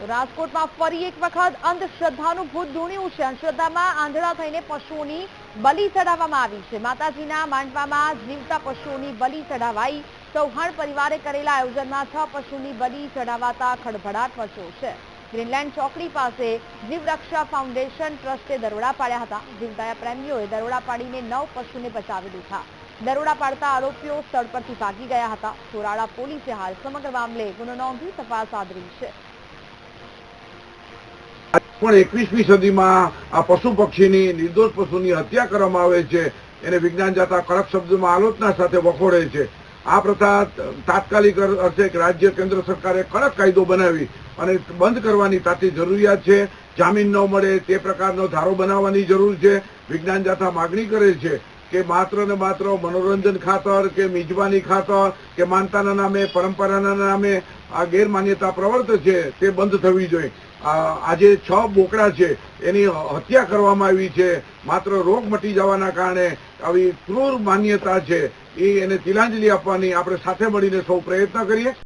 રાજકોટમાં ફરી એક વખત અંધશ્રદ્ધાનું ભૂત ધૂણ્યું છે. અંધશ્રદ્ધામાં આંધળા થઈને પશુઓની બલિ ચડાવવામાં આવી છે. માતાજીના માંડવામાં જીવતા પશુઓની બલિ ચડાવાઈ ચૌહાણ પરિવારે કરેલા આયોજનમાં છ પશુની બલિ ચડાવાતા ખળભળાટ મચ્યો છે. ગ્રીનલેન્ડ ચોકડી પાસે જીવરક્ષા ફાઉન્ડેશન ટ્રસ્ટે દરોડા પાડ્યા હતા. જીવદયા પ્રેમીઓએ દરોડા પાડીને નવ પશુને બચાવી લીધા. દરોડા પાડતા આરોપીઓ સ્થળ પરથી ભાગી ગયા હતા. સોરાળા પોલીસે હાલ સમગ્ર મામલે ગુનો નોંધી તપાસ આદરી છે. પણ એકવીસમી સદીમાં આ પશુ પક્ષીની નિર્દોષ પશુની હત્યા કરવામાં આવે છે. એને વિજ્ઞાન જાતા કડક શબ્દોમાં આલોચના સાથે વખોડે છે. આ પ્રથા તાત્કાલિક અર્થે રાજ્ય કેન્દ્ર સરકારે કડક કાયદો બનાવી અને બંધ કરવાની તાતી જરૂરિયાત છે. જામીન ન મળે તે પ્રકારનો ધારો બનાવવાની જરૂર છે. વિજ્ઞાન જાથા માગણી કરે છે કે માત્ર ને માત્ર મનોરંજન ખાતર કે મિજબાની ખાતર કે માનતાના નામે, પરંપરાના નામે આ ગેરમાન્યતા પ્રવર્તે છે, તે બંધ થવી જોઈએ. આજે છ બોકડા છે, એની હત્યા કરવામાં આવી છે. માત્ર રોગ મટી જવાના કારણે આવી ક્રૂર માન્યતા છે. એ એને તિલાંજલિ આપવાની આપણે સાથે મળીને સૌ પ્રયત્ન કરીએ.